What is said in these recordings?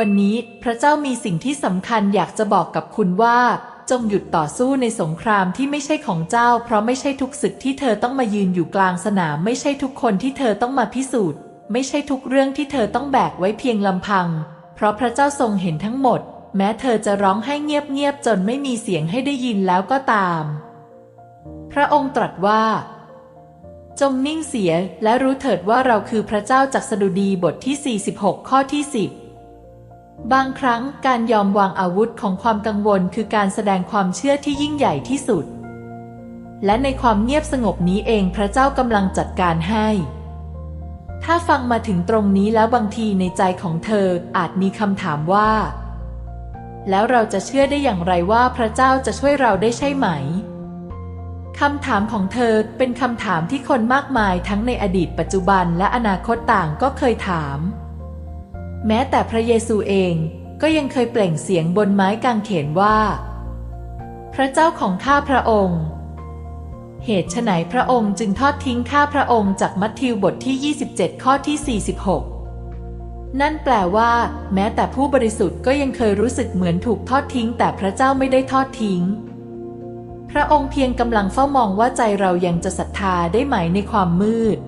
วันนี้พระเจ้ามีสิ่งที่สำคัญอยากจะบอกกับคุณว่า จงหยุดต่อสู้ในสงครามที่ไม่ใช่ของเจ้า เพราะไม่ใช่ทุกศึกที่เธอต้องมายืนอยู่กลางสนาม ไม่ใช่ทุกคนที่เธอต้องมาพิสูจน์ ไม่ใช่ทุกเรื่องที่เธอต้องแบกไว้เพียงลำพัง เพราะพระเจ้าทรงเห็นทั้งหมด แม้เธอจะร้องให้เงียบๆจนไม่มีเสียงให้ได้ยินแล้วก็ตาม พระองค์ตรัสว่าจงนิ่งเสียและรู้เถิดว่าเราคือพระเจ้าจากสดุดีบทที่ 46 ข้อที่ 10 บางครั้งการยอมวางอาวุธของความกังวลคือการแสดงความเชื่อที่ยิ่งใหญ่ที่สุด และในความเงียบสงบนี้เองพระเจ้ากำลังจัดการให้ ถ้าฟังมาถึงตรงนี้แล้วบางทีในใจของเธออาจมีคำถามว่า แล้วเราจะเชื่อได้อย่างไรว่าพระเจ้าจะช่วยเราได้ใช่ไหมคำถามของเธอเป็นคำถามที่คนมากมายทั้งในอดีตปัจจุบันและอนาคตต่างก็เคยถาม แม้แต่พระเยซูเองก็ยังเคยเปล่งเสียงบนไม้กางเขนว่า พระเจ้าของข้าพระองค์ เหตุไฉนพระองค์จึงทอดทิ้งข้าพระองค์จากมัทธิวบทที่ 27 ข้อที่ 46 นั่นแปลว่า แม้แต่ผู้บริสุทธิ์ก็ยังเคยรู้สึกเหมือนถูกทอดทิ้ง แต่พระเจ้าไม่ได้ทอดทิ้ง พระองค์เพียงกำลังเฝ้ามองว่าใจเรายังจะศรัทธาได้ไหมในความมืด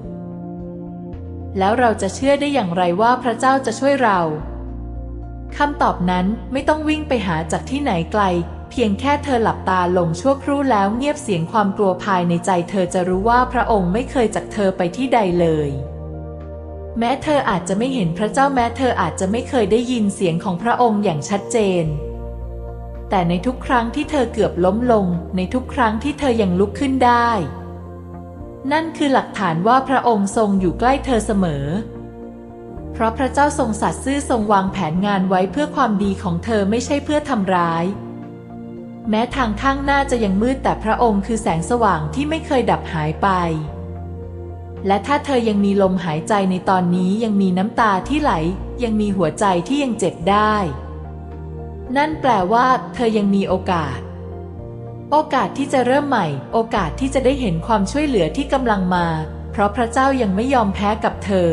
แล้วเราจะเชื่อได้อย่างไรว่าพระเจ้าจะช่วยเราคำตอบนั้นไม่ต้องวิ่งไปหาจากที่ไหนไกล เพียงแค่เธอหลับตาลงชั่วครู่แล้วเงียบเสียงความกลัวภายในใจ เธอจะรู้ว่าพระองค์ไม่เคยจากเธอไปที่ใดเลย แม้เธออาจจะไม่เห็นพระเจ้าแม้เธออาจจะไม่เคยได้ยินเสียงของพระองค์อย่างชัดเจน แต่ในทุกครั้งที่เธอเกือบล้มลง ในทุกครั้งที่เธอยังลุกขึ้นได้ นั่นคือหลักฐานว่าพระองค์ทรงอยู่ใกล้เธอเสมอ เพราะพระเจ้าทรงสัตย์ซื่อทรงวางแผนงานไว้เพื่อความดีของเธอไม่ใช่เพื่อทำร้าย แม้ทางข้างหน้าจะยังมืดแต่พระองค์คือแสงสว่างที่ไม่เคยดับหายไป และถ้าเธอยังมีลมหายใจในตอนนี้ยังมีน้ำตาที่ไหล ยังมีหัวใจที่ยังเจ็บได้ นั่นแปลว่า เธอยังมีโอกาส โอกาสที่จะเริ่มใหม่ โอกาสที่จะได้เห็นความช่วยเหลือที่กำลังมา เพราะพระเจ้ายังไม่ยอมแพ้กับเธอ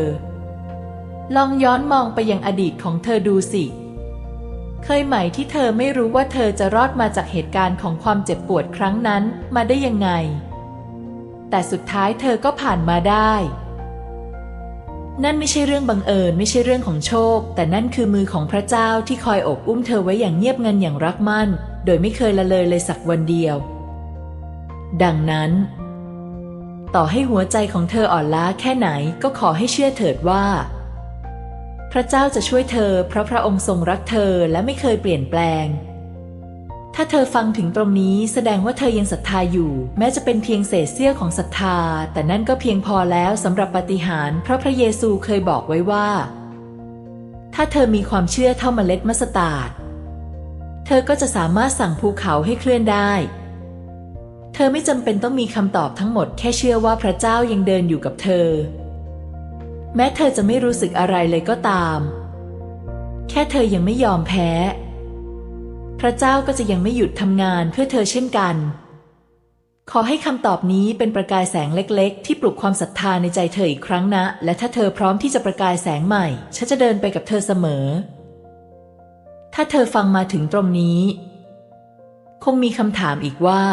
ลองย้อนมองไปยังอดีตของเธอดูสิ เคยไหมที่เธอไม่รู้ว่าเธอจะรอดมาจากเหตุการณ์ของความเจ็บปวดครั้งนั้นมาได้ยังไง แต่สุดท้ายเธอก็ผ่านมาได้ นั่นไม่ใช่เรื่องบังเอิญไม่ใช่เรื่องของโชค แต่นั่นคือมือของพระเจ้าที่คอยอบอุ้มเธอไว้อย่างเงียบงันอย่างรักมั่น โดยไม่เคยละเลยเลยสักวันเดียว ดังนั้น ต่อให้หัวใจของเธออ่อนล้าแค่ไหนก็ขอให้เชื่อเถิดว่า พระเจ้าจะช่วยเธอเพราะพระองค์ทรงรักเธอและไม่เคยเปลี่ยนแปลง ถ้าเธอฟังถึงตรงนี้แสดงว่าเธอยังศรัทธาอยู่ แม้จะเป็นเพียงเศษเสี้ยวของศรัทธา แต่นั่นก็เพียงพอแล้วสำหรับปฏิหารเพราะพระเยซูเคยบอกไว้ว่าถ้าเธอมีความเชื่อเท่าเมล็ดมัสตาร์ด เธอก็จะสามารถสั่งภูเขาให้เคลื่อนได้ เธอไม่จำเป็นต้องมีคำตอบทั้งหมดแค่เชื่อว่าพระเจ้ายังเดินอยู่กับเธอ แม้เธอจะไม่รู้สึกอะไรเลยก็ตาม แค่เธอยังไม่ยอมแพ้ พระเจ้าก็จะยังไม่หยุดทำงานเพื่อเธอเช่นกัน ขอให้คำตอบนี้เป็นประกายแสงเล็ก ๆ ที่ปลุกความศรัทธาในใจเธออีกครั้งนะ และถ้าเธอพร้อมที่จะประกายแสงใหม่ ฉันจะเดินไปกับเธอเสมอ ถ้าเธอฟังมาถึงตรงนี้ คงมีคำถามอีกว่า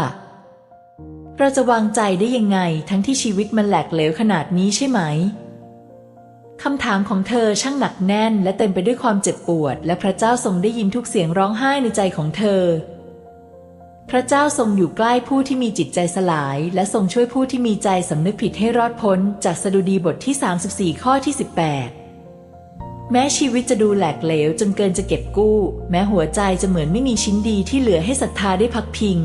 เราจะวางใจได้ยังไงทั้งที่ชีวิตมันแหลกเหลวขนาดนี้ใช่ไหมคำถามของเธอช่างหนักแน่น และเต็มไปด้วยความเจ็บปวด และพระเจ้าทรงได้ยินทุกเสียงร้องไห้ในใจของเธอ พระเจ้าทรงอยู่ใกล้ผู้ที่มีจิตใจสลาย และทรงช่วยผู้ที่มีใจสำนึกผิดให้รอดพ้น จากสดุดีบทที่ 34 ข้อที่ 18 แม้ชีวิตจะดูแหลกเหลวจนเกินจะเก็บกู้ แม้หัวใจจะเหมือนไม่มีชิ้นดีที่เหลือให้ศรัทธาได้พักพิง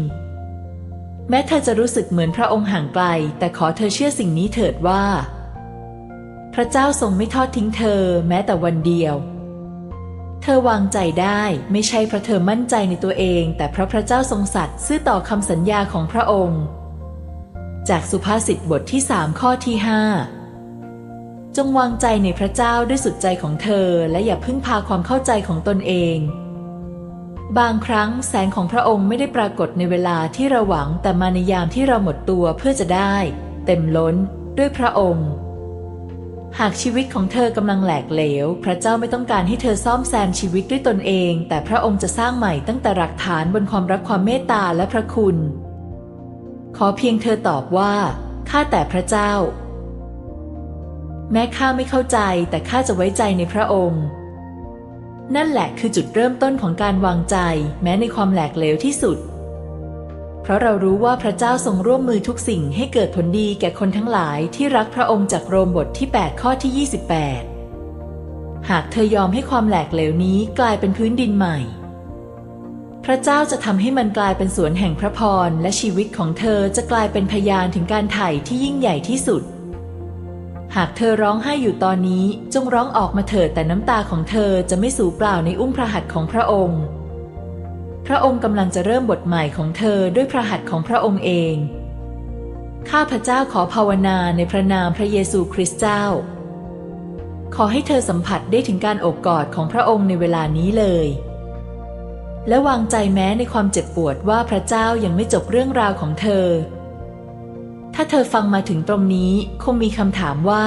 แม้เธอจะรู้สึกเหมือนพระองค์ห่างไกล แต่ขอเธอเชื่อสิ่งนี้เถิดว่า พระเจ้าทรงไม่ทอดทิ้งเธอ แม้แต่วันเดียว เธอวางใจได้ไม่ใช่เพราะเธอมั่นใจในตัวเอง แต่เพราะพระเจ้าทรงสัตย์ซื่อต่อคำสัญญาของพระองค์ จากสุภาษิตบทที่สามข้อที่ห้า จงวางใจในพระเจ้าด้วยสุดใจของเธอ และอย่าพึ่งพาความเข้าใจของตนเอง บางครั้งแสงของพระองค์ไม่ได้ปรากฏในเวลาที่เราหวังแต่มาในยามที่เราหมดตัวเพื่อจะได้ เต็มล้นด้วยพระองค์ หากชีวิตของเธอกำลังแหลกเหลว พระเจ้าไม่ต้องการให้เธอซ่อมแซมชีวิตด้วยตนเอง แต่พระองค์จะสร้างใหม่ตั้งแต่หลักฐานบนความรักความเมตตาและพระคุณ ขอเพียงเธอตอบว่าข้าแต่พระเจ้า แม้ข้าไม่เข้าใจแต่ข้าจะไว้ใจในพระองค์ นั่นแหละคือจุดเริ่มต้นของการวางใจ แม้ในความแหลกเหลวที่สุด เพราะเรารู้ว่าพระเจ้าทรงร่วมมือทุกสิ่งให้เกิดผลดีแก่คนทั้งหลายที่รักพระองค์จากโรมบทที่ 8 ข้อที่ 28 หากเธอยอมให้ความแหลกเหลวนี้กลายเป็นพื้นดินใหม่ พระเจ้าจะทำให้มันกลายเป็นสวนแห่งพระพรและชีวิตของเธอจะกลายเป็นพยานถึงการไถ่ที่ยิ่งใหญ่ที่สุด หากเธอร้องไห้อยู่ตอนนี้จงร้องออกมาเถิดแต่น้ำตาของเธอจะไม่สูญเปล่าในอุ้งพระหัตถ์ของพระองค์ พระองค์กำลังจะเริ่มบทใหม่ของเธอด้วยพระหัตถ์ของพระองค์เอง ข้าพระเจ้าขอภาวนาในพระนามพระเยซูคริสต์เจ้า ขอให้เธอสัมผัสได้ถึงการโอบกอดของพระองค์ในเวลานี้เลย และวางใจแม้ในความเจ็บปวดว่าพระเจ้ายังไม่จบเรื่องราวของเธอ ถ้าเธอฟังมาถึงตรงนี้คงมีคำถามว่า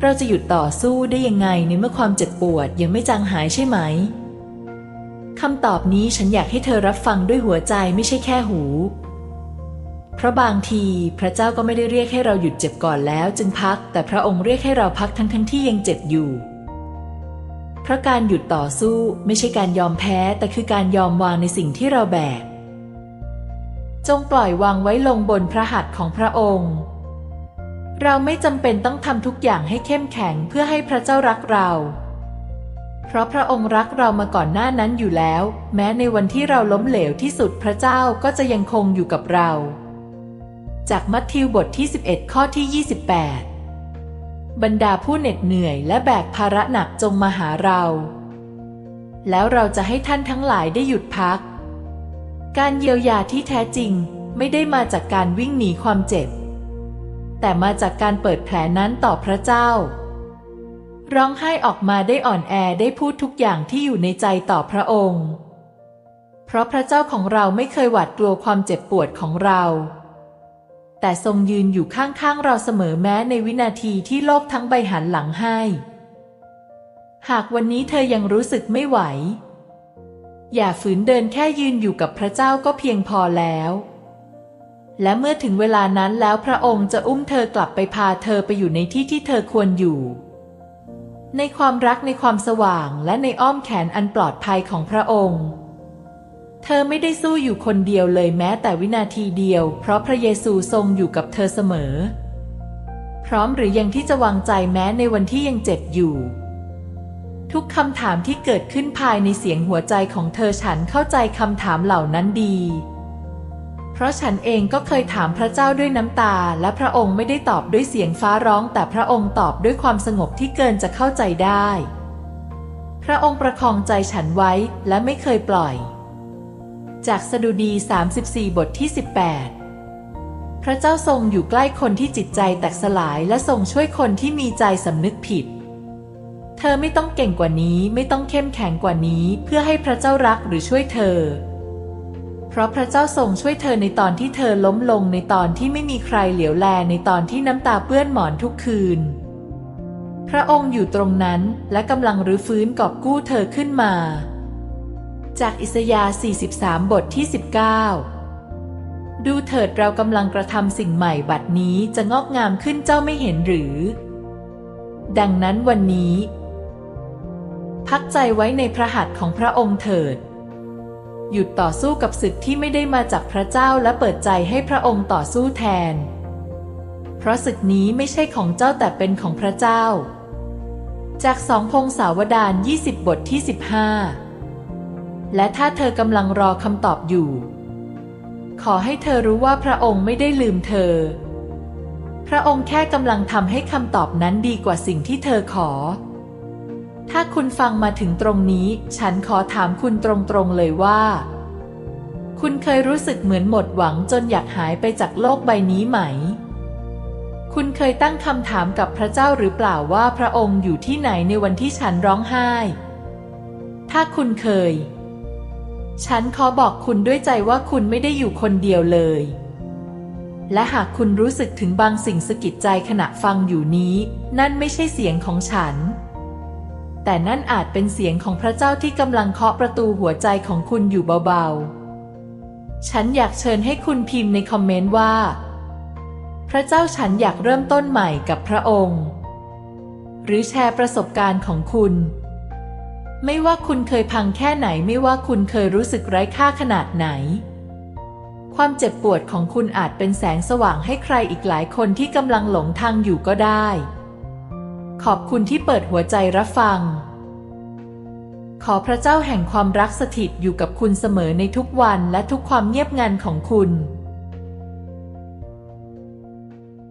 เราจะหยุดต่อสู้ได้ยังไงในเมื่อความเจ็บปวดยังไม่จางหายใช่ไหมคำตอบนี้ฉันอยากให้เธอรับฟังด้วยหัวใจไม่ใช่แค่หู เพราะบางทีพระเจ้าก็ไม่ได้เรียกให้เราหยุดเจ็บก่อนแล้วจึงพัก แต่พระองค์เรียกให้เราพักทั้งทั้งที่ยังเจ็บอยู่ เพราะการหยุดต่อสู้ไม่ใช่การยอมแพ้แต่คือการยอมวางในสิ่งที่เราแบก จงปล่อยวางไว้ลงบนพระหัตถ์ของพระองค์ เราไม่จำเป็นต้องทำทุกอย่างให้เข้มแข็งเพื่อให้พระเจ้ารักเรา เพราะพระองค์รักเรามาก่อนหน้านั้นอยู่แล้ว แม้ในวันที่เราล้มเหลวที่สุดพระเจ้าก็จะยังคงอยู่กับเรา จากมัทธิวบทที่ 11 ข้อที่ 28 บรรดาผู้เหน็ดเหนื่อยและแบกภาระหนักจงมาหาเรา แล้วเราจะให้ท่านทั้งหลายได้หยุดพัก การเยียวยาที่แท้จริงไม่ได้มาจากการวิ่งหนีความเจ็บ แต่มาจากการเปิดแผลนั้นต่อพระเจ้า ร้องไห้ออกมาได้อ่อนแอได้พูดทุกอย่างที่อยู่ในใจต่อพระองค์ เพราะพระเจ้าของเราไม่เคยหวาดกลัวความเจ็บปวดของเรา แต่ทรงยืนอยู่ข้างๆเราเสมอแม้ในวินาทีที่โลกทั้งใบหันหลังให้ หากวันนี้เธอยังรู้สึกไม่ไหว อย่าฝืนเดินแค่ยืนอยู่กับพระเจ้าก็เพียงพอแล้ว และเมื่อถึงเวลานั้นแล้วพระองค์จะอุ้มเธอกลับไปพาเธอไปอยู่ในที่ที่เธอควรอยู่ ในความรักในความสว่างและในอ้อมแขนอันปลอดภัยของพระองค์ เธอไม่ได้สู้อยู่คนเดียวเลยแม้แต่วินาทีเดียว เพราะพระเยซูทรงอยู่กับเธอเสมอ พร้อมหรือยังที่จะวางใจแม้ในวันที่ยังเจ็บอยู่ ทุกคำถามที่เกิดขึ้นภายในเสียงหัวใจของเธอฉันเข้าใจคำถามเหล่านั้นดี เพราะฉันเองก็เคยถามพระเจ้าด้วยน้ำตา และพระองค์ไม่ได้ตอบด้วยเสียงฟ้าร้อง แต่พระองค์ตอบด้วยความสงบที่เกินจะเข้าใจได้ พระองค์ประคองใจฉันไว้และไม่เคยปล่อย จากสดุดี 34 บทที่ 18พระเจ้าทรงอยู่ใกล้คนที่จิตใจแตกสลายและทรงช่วยคนที่มีใจสำนึกผิด เธอไม่ต้องเก่งกว่านี้ไม่ต้องเข้มแข็งกว่านี้เพื่อให้พระเจ้ารักหรือช่วยเธอ เพราะพระเจ้าทรงช่วยเธอในตอนที่เธอล้มลงในตอนที่ไม่มีใครเหลียวแลในตอนที่น้ำตาเปื้อนหมอนทุกคืน พระองค์อยู่ตรงนั้นและกำลังรื้อฟื้นกอบกู้เธอขึ้นมา จากอิสยาห์ 43 บทที่ 19ดูเถิดเรากำลังกระทำสิ่งใหม่บัดนี้จะงอกงามขึ้นเจ้าไม่เห็นหรือ ดังนั้นวันนี้ พักใจไว้ในพระหัตถ์ของพระองค์เถิด หยุดต่อสู้กับศึกที่ไม่ได้มาจากพระเจ้าและเปิดใจให้พระองค์ต่อสู้แทน เพราะศึกนี้ไม่ใช่ของเจ้าแต่เป็นของพระเจ้า จากสองพงศาวดาร20 บทที่ 15 และถ้าเธอกำลังรอคำตอบอยู่ ขอให้เธอรู้ว่าพระองค์ไม่ได้ลืมเธอ พระองค์แค่กำลังทำให้คำตอบนั้นดีกว่าสิ่งที่เธอขอ ถ้าคุณฟังมาถึงตรงนี้ ฉันขอถามคุณตรงๆเลยว่า คุณเคยรู้สึกเหมือนหมดหวังจนอยากหายไปจากโลกใบนี้ไหม คุณเคยตั้งคำถามกับพระเจ้าหรือเปล่าว่าพระองค์อยู่ที่ไหนในวันที่ฉันร้องไห้ ถ้าคุณเคย ฉันขอบอกคุณด้วยใจว่าคุณไม่ได้อยู่คนเดียวเลย และหากคุณรู้สึกถึงบางสิ่งสะกิดใจขณะฟังอยู่นี้ นั่นไม่ใช่เสียงของฉัน แต่นั่นอาจเป็นเสียงของพระเจ้าที่กำลังเคาะประตูหัวใจของคุณอยู่เบาๆ ฉันอยากเชิญให้คุณพิมพ์ในคอมเมนต์ว่า พระเจ้าฉันอยากเริ่มต้นใหม่กับพระองค์ หรือแชร์ประสบการณ์ของคุณ ไม่ว่าคุณเคยพังแค่ไหนไม่ว่าคุณเคยรู้สึกไร้ค่าขนาดไหน ความเจ็บปวดของคุณอาจเป็นแสงสว่างให้ใครอีกหลายคนที่กำลังหลงทางอยู่ก็ได้ ขอบคุณที่เปิดหัวใจรับฟัง ขอพระเจ้าแห่งความรักสถิตอยู่กับคุณเสมอในทุกวันและทุกความเงียบงันของคุณ